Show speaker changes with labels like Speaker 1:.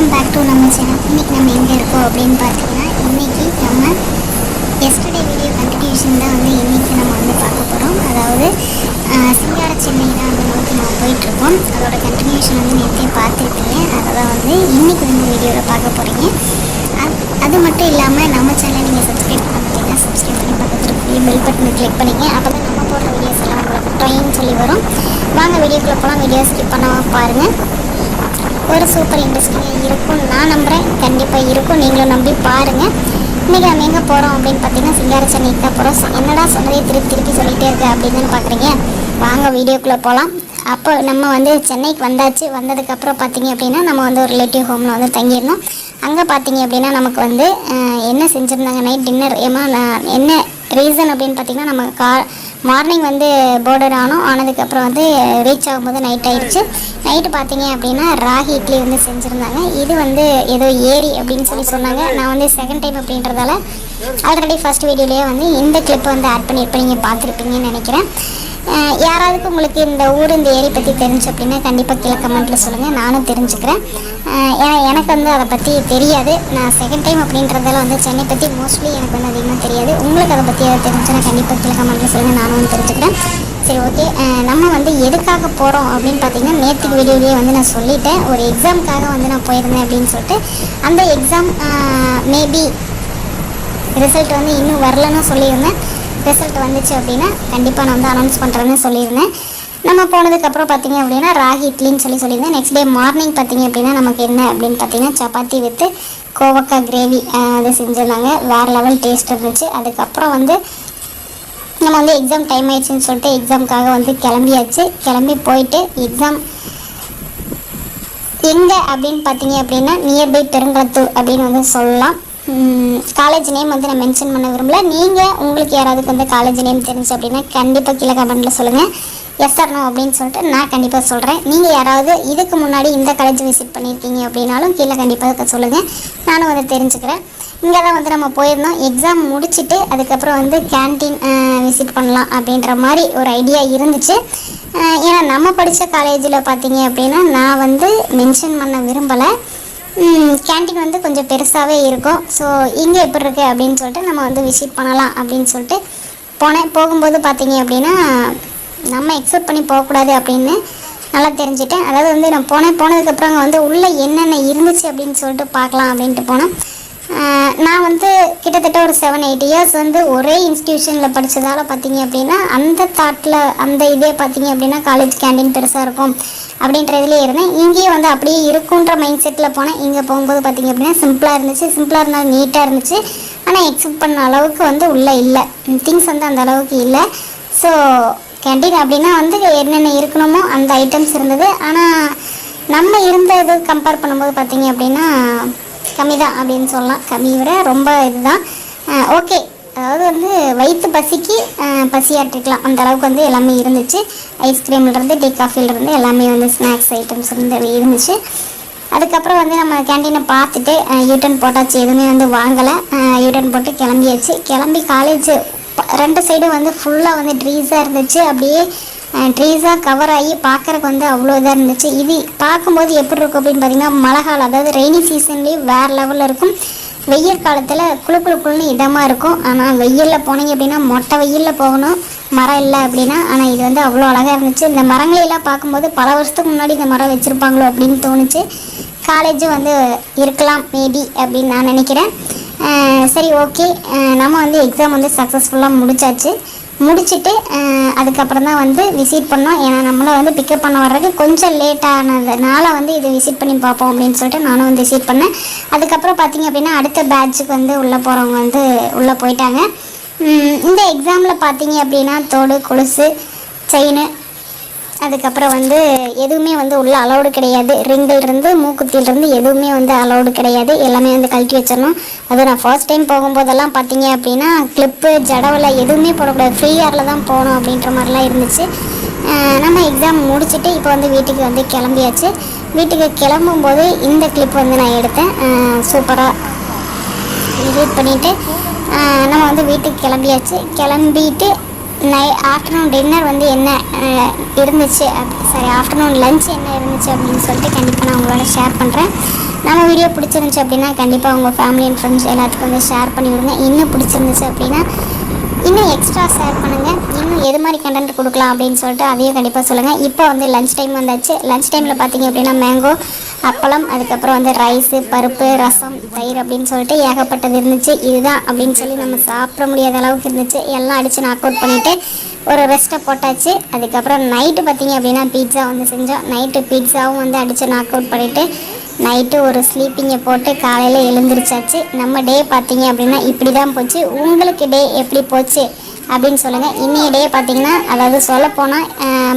Speaker 1: Welcome back to நம்ம channel இன்றைக்கி நம்ம எங்கே இருக்கோம் அப்படின்னு பார்த்தீங்கன்னா இன்றைக்கி நம்ம எஸ்டர்டே வீடியோ கண்டினியூஷன் தான் வந்து இன்றைக்கி நம்ம வந்து பார்க்க போகிறோம் அதாவது சிங்கார சென்னை தான் வந்து நோக்கி நம்ம போயிட்டுருக்கோம். அதோட கண்டினியூஷன் வந்து நேற்றே பார்த்துருப்பீங்க அதை தான் வந்து இன்றைக்கி வந்து வீடியோவில் பார்க்க போகிறீங்க அது அது மட்டும் இல்லாமல் நம்ம சேனலை நீங்கள் சப்ஸ்கிரைப் பண்ணிட்டீங்கன்னா சப்ஸ்கிரைப் பண்ணி பக்கத்தில் பெல் பட்டனை கிளிக் பண்ணிங்க. அப்போ தான் நம்ம போடுற வீடியோஸ் எல்லாம் உங்களுக்கு டைம் சொல்லி வரும். வாங்க வீடியோக்குள்ளே போகலாம் வீடியோ ஸ்கிப் பண்ணாமல் பாருங்கள் ஒரு சூப்பர் இண்டஸ்ட்ரியாக இருக்கும் நான் நம்புகிறேன் கண்டிப்பாக இருக்கும். நீங்களும் நம்பி பாருங்கள் இன்றைக்கி நம்ம எங்கே போகிறோம் அப்படின்னு பார்த்தீங்கன்னா சிங்கார சென்னைக்கு தான் போகிறோம் என்னடா சொன்னதே திருப்பி திருப்பி சொல்லிகிட்டே இருக்கு அப்படின்னு பார்க்குறீங்க வாங்க வீடியோக்குள்ளே போகலாம் அப்போ நம்ம வந்து சென்னைக்கு வந்தாச்சு. வந்ததுக்கப்புறம் பார்த்தீங்க அப்படின்னா நம்ம வந்து ஒரு ரிலேட்டிவ் ஹோமில் வந்து தங்கியிருந்தோம். அங்கே பார்த்தீங்க அப்படின்னா நமக்கு வந்து என்ன செஞ்சுருந்தாங்க? நைட் டின்னர் ஏமா நான் என்ன ரீசன் அப்படின்னு பார்த்தீங்கன்னா நம்ம கா மார்னிங் வந்து போர்டர் ஆனோம். ஆனதுக்கப்புறம் வந்து ரீச் ஆகும்போது நைட் ஆயிடுச்சு. நைட்டு பார்த்தீங்க அப்படின்னா ராகி இட்லி வந்து செஞ்சுருந்தாங்க. இது வந்து ஏதோ ஏரி அப்படின்னு சொல்லி சொன்னாங்க. நான் வந்து செகண்ட் டைம் அப்படின்றதால ஆல்ரெடி ஃபர்ஸ்ட் வீடியோலேயே வந்து இந்த கிளிப் வந்து ஆட் பண்ணியிருப்பேன். நீங்கள் பார்த்துருப்பீங்கன்னு நினைக்கிறேன். யாராவதுக்கு உங்களுக்கு இந்த ஊர் இந்த ஏரி பற்றி தெரிஞ்சு அப்படின்னா கண்டிப்பாக கீழே கமெண்ட்டில் சொல்லுங்கள் நானும் தெரிஞ்சுக்கிறேன். ஏன்னா எனக்கு வந்து அதை பற்றி தெரியாது. நான் செகண்ட் டைம் அப்படின்றதால வந்து சென்னை பற்றி மோஸ்ட்லி எனக்கு வந்து அதிகமாக தெரியாது. உங்களுக்கு அதை பற்றி அதை தெரிஞ்சுன்னா கண்டிப்பாக கீழே கமெண்ட்டில் சொல்லுங்கள் நானும் வந்து தெரிஞ்சுக்கிறேன். சரி ஓகே நம்ம வந்து எதுக்காக போகிறோம் அப்படின்னு பார்த்தீங்கன்னா நேற்றுக்கு வீடியோலேயே வந்து நான் சொல்லிட்டேன். ஒரு எக்ஸாமுக்காக வந்து நான் போயிருந்தேன் அப்படின்னு சொல்லிட்டு அந்த எக்ஸாம் மேபி ரிசல்ட் வந்து இன்னும் வரலன்னு சொல்லியிருந்தேன். ரிசல்ட் வந்துச்சு அப்படின்னா கண்டிப்பாக நான் வந்து அனௌன்ஸ் பண்ணுறேன்னு சொல்லியிருந்தேன். நம்ம போனதுக்கப்புறம் பார்த்தீங்க அப்படின்னா ராகி இட்லின்னு சொல்லி சொல்லியிருந்தேன். நெக்ஸ்ட் டே மார்னிங் பார்த்தீங்க அப்படின்னா நமக்கு என்ன அப்படின்னு பார்த்தீங்கன்னா சப்பாத்தி வித்து கோவக்காய் கிரேவி அது செஞ்சிருந்தாங்க வேறு லெவல் டேஸ்ட் இருந்துச்சு. அதுக்கப்புறம் வந்து நம்ம வந்து எக்ஸாம் டைம் ஆயிடுச்சுன்னு சொல்லிட்டு எக்ஸாமுக்காக வந்து கிளம்பியாச்சு. கிளம்பி போயிட்டு எக்ஸாம் எங்கே அப்படின்னு பார்த்தீங்க அப்படின்னா நியர்பை பெருங்குளத்தூர் அப்படின்னு வந்து சொல்லலாம். காலேஜ் நேம் வந்து நான் மென்ஷன் பண்ண விரும்பல. நீங்கள் உங்களுக்கு யாராவது வந்து காலேஜ் நேம் தெரிஞ்சு அப்படின்னா கண்டிப்பாக கீழே கமெண்ட்டில் சொல்லுங்கள் எஸ் ஆர் நோ அப்படின்னு சொல்லிட்டு நான் கண்டிப்பாக சொல்கிறேன் நீங்கள் யாராவது இதுக்கு முன்னாடி இந்த காலேஜ் விசிட் பண்ணியிருக்கீங்க அப்படின்னாலும் கீழே கண்டிப்பாக சொல்லுங்கள் நானும் வந்து தெரிஞ்சுக்கிறேன். இங்கே தான் வந்து நம்ம போயிருந்தோம். எக்ஸாம் முடிச்சுட்டு அதுக்கப்புறம் வந்து கேன்டீன் விசிட் பண்ணலாம் அப்படின்ற மாதிரி ஒரு ஐடியா இருந்துச்சு. ஏன்னா நம்ம படித்த காலேஜில் பார்த்தீங்க அப்படின்னா நான் வந்து மென்ஷன் பண்ண விரும்பலை. கேன்டீன் வந்து கொஞ்சம் பெருசாகவே இருக்கும். ஸோ இங்கே எப்படி இருக்குது அப்படின்னு சொல்லிட்டு நம்ம வந்து விசிட் பண்ணலாம் அப்படின்னு சொல்லிட்டு போனேன். போகும்போது பார்த்தீங்க அப்படின்னா நம்ம எக்ஸப்ட் பண்ணி போகக்கூடாது அப்படின்னு நல்லா தெரிஞ்சுட்டேன். அதாவது வந்து நான் போனேன். போனதுக்கப்புறம் அங்கே வந்து உள்ளே என்னென்ன இருந்துச்சு அப்படின்னு சொல்லிட்டு பார்க்கலாம் அப்படின்ட்டு போனேன் நான் வந்து கிட்டத்தட்ட ஒரு செவன் எயிட் இயர்ஸ் வந்து ஒரே இன்ஸ்டியூஷனில் படித்ததால் பார்த்தீங்க அப்படின்னா அந்த தாட்டில் அந்த இதே பார்த்தீங்க அப்படின்னா காலேஜ் கேண்டீன் பெருசாக இருக்கும் அப்படின்றதுலேயே இருந்தேன். இங்கேயும் வந்து அப்படியே இருக்குன்ற மைண்ட் செட்டில் போனேன். இங்கே போகும்போது பார்த்தீங்க அப்படின்னா சிம்பிளாக இருந்துச்சு. சிம்பிளாக இருந்தால் நீட்டாக இருந்துச்சு. ஆனால் எக்ஸப்ட் பண்ண அளவுக்கு வந்து உள்ளே இல்லை. திங்ஸ் வந்து அந்த அளவுக்கு இல்லை. ஸோ கேண்டீன் அப்படின்னா வந்து என்னென்ன இருக்கணுமோ அந்த ஐட்டம்ஸ் இருந்தது. ஆனால் நம்ம இருந்த இது கம்பேர் பண்ணும்போது பார்த்தீங்க அப்படின்னா கம்மி தான் அப்படின்னு சொல்லலாம். கம்மி விட ரொம்ப இதுதான். ஓகே. அதாவது வந்து வயிற்று பசிக்கு அஹ், பசியாற்றிக்கலாம் அந்த அளவுக்கு வந்து எல்லாமே இருந்துச்சு. ஐஸ்கிரீம்லேருந்து டீ காஃபிலேருந்து எல்லாமே வந்து ஸ்நாக்ஸ் ஐட்டம்ஸ் இருந்து இருந்துச்சு. அதுக்கப்புறம் வந்து நம்ம கேண்டீனை பார்த்துட்டு யூட்டன் போட்டாச்சு. எதுவுமே வந்து வாங்கலை. யூட்டன் போட்டு கிளம்பியாச்சு. கிளம்பி காலேஜ் ரெண்டு சைடும் வந்து ஃபுல்லாக வந்து ட்ரீஸாக இருந்துச்சு. அப்படியே ட்ரீஸாக கவர் ஆகி பார்க்குறக்கு வந்து அவ்வளோ இதாக இருந்துச்சு. இது பார்க்கும்போது எப்படி இருக்கும் அப்படின்னு பார்த்தீங்கன்னா மழை காலம் அதாவது ரெய்னி சீசன்லேயும் வேறு லெவலில் இருக்கும். வெயில் காலத்தில் குளு குளு குழுன்னு இதமாக இருக்கும். ஆனால் வெயிலில் போனீங்க அப்படின்னா மொட்டை வெயிலில் போகணும். மரம் இல்லை அப்படின்னா ஆனால் இது வந்து அவ்வளோ அழகாக இருந்துச்சு. இந்த மரங்களையெல்லாம் பார்க்கும்போது பல வருஷத்துக்கு முன்னாடி இந்த மரம் வச்சுருப்பாங்களோ அப்படின்னு தோணுச்சு. காலேஜும் வந்து இருக்கலாம் மேபி அப்படின்னு நான் நினைக்கிறேன். சரி ஓகே நம்ம வந்து எக்ஸாம் வந்து சக்ஸஸ்ஃபுல்லாக முடிச்சாச்சு. முடிச்சுட்டு அதுக்கப்புறம் தான் வந்து விசிட் பண்ணோம். ஏன்னா நம்மளை வந்து பிக்கப் பண்ண வர்றதுக்கு கொஞ்சம் லேட் ஆனதுனால வந்து இது விசிட் பண்ணி பார்ப்போம் அப்படின்னு சொல்லிட்டு நானும் வந்து விசிட் பண்ணேன். அதுக்கப்புறம் பார்த்தீங்க அப்படின்னா அடுத்த பேட்சுக்கு வந்து உள்ளே போகிறவங்க வந்து உள்ளே போயிட்டாங்க. இந்த எக்ஸாமில் பார்த்தீங்க அப்படின்னா தோடு கொலுசு செயின் அதுக்கப்புறம் வந்து எதுவுமே வந்து உள்ளே அலௌடு கிடையாது. ரிங்கில் இருந்து இருந்து எதுவுமே வந்து அலௌடு கிடையாது. எல்லாமே வந்து கழட்டி வச்சிடணும். அது நான் ஃபர்ஸ்ட் டைம் போகும்போதெல்லாம் பார்த்தீங்க அப்படின்னா கிளிப்பு ஜடவலை எதுவுமே போடக்கூடாது. ஃப்ரீ ஏரில் தான் போகணும் அப்படின்ற மாதிரிலாம் இருந்துச்சு. நம்ம எக்ஸாம் முடிச்சுட்டு இப்போ வந்து வீட்டுக்கு வந்து கிளம்பியாச்சு. வீட்டுக்கு கிளம்பும்போது இந்த கிளிப் வந்து நான் எடுத்தேன். சூப்பராக எடிட் பண்ணிவிட்டு நம்ம வந்து வீட்டுக்கு கிளம்பியாச்சு. கிளம்பிட்டு நை ஆஃப்டர்நூன் டின்னர் வந்து என்ன இருந்துச்சு சாரி ஆஃப்டர்நூன் லஞ்ச் என்ன இருந்துச்சு அப்படின்னு சொல்லிட்டு கண்டிப்பாக நான் உங்களோட ஷேர் பண்ணுறேன் நம்ம வீடியோ பிடிச்சிருந்துச்சு அப்படின்னா கண்டிப்பாக உங்கள் ஃபேமிலி அண்ட் ஃப்ரெண்ட்ஸ் எல்லாத்துக்கும் வந்து ஷேர் பண்ணி விடுங்க. இன்னும் பிடிச்சிருந்துச்சு அப்படின்னா இன்னும் எக்ஸ்ட்ரா ஷேர் பண்ணுங்கள் இன்னும் எது மாதிரி கண்டென்ட் கொடுக்கலாம் அப்படின்னு சொல்லிட்டு அதையும் கண்டிப்பாக சொல்லுங்கள் இப்போ வந்து லஞ்ச் டைம் வந்தாச்சு. லஞ்ச் டைமில் பார்த்தீங்க அப்படின்னா மேங்கோ அப்பளம் அதுக்கப்புறம் வந்து ரைஸு பருப்பு ரசம் தயிர் அப்படின்னு சொல்லிட்டு ஏகப்பட்டது இருந்துச்சு. இதுதான் அப்படின்னு சொல்லி நம்ம சாப்பிட முடியாத அளவுக்கு இருந்துச்சு. எல்லாம் அடித்து நாக் அவுட் பண்ணிவிட்டு ஒரு ரெஸ்ட்டை போட்டாச்சு. அதுக்கப்புறம் நைட்டு பார்த்தீங்க அப்படின்னா பீட்சா வந்து செஞ்சோம். நைட்டு பீட்சாவும் வந்து அடித்து நாக் அவுட் பண்ணிவிட்டு நைட்டு ஒரு ஸ்லீப்பிங்கை போட்டு காலையில் எழுந்திரிச்சாச்சு. நம்ம டே பார்த்தீங்க அப்படின்னா இப்படி தான் போச்சு. உங்களுக்கு டே எப்படி போச்சு அப்படின்னு சொல்லுங்கள் இன்றைய டே பார்த்தீங்கன்னா அதாவது சொல்லப்போனால்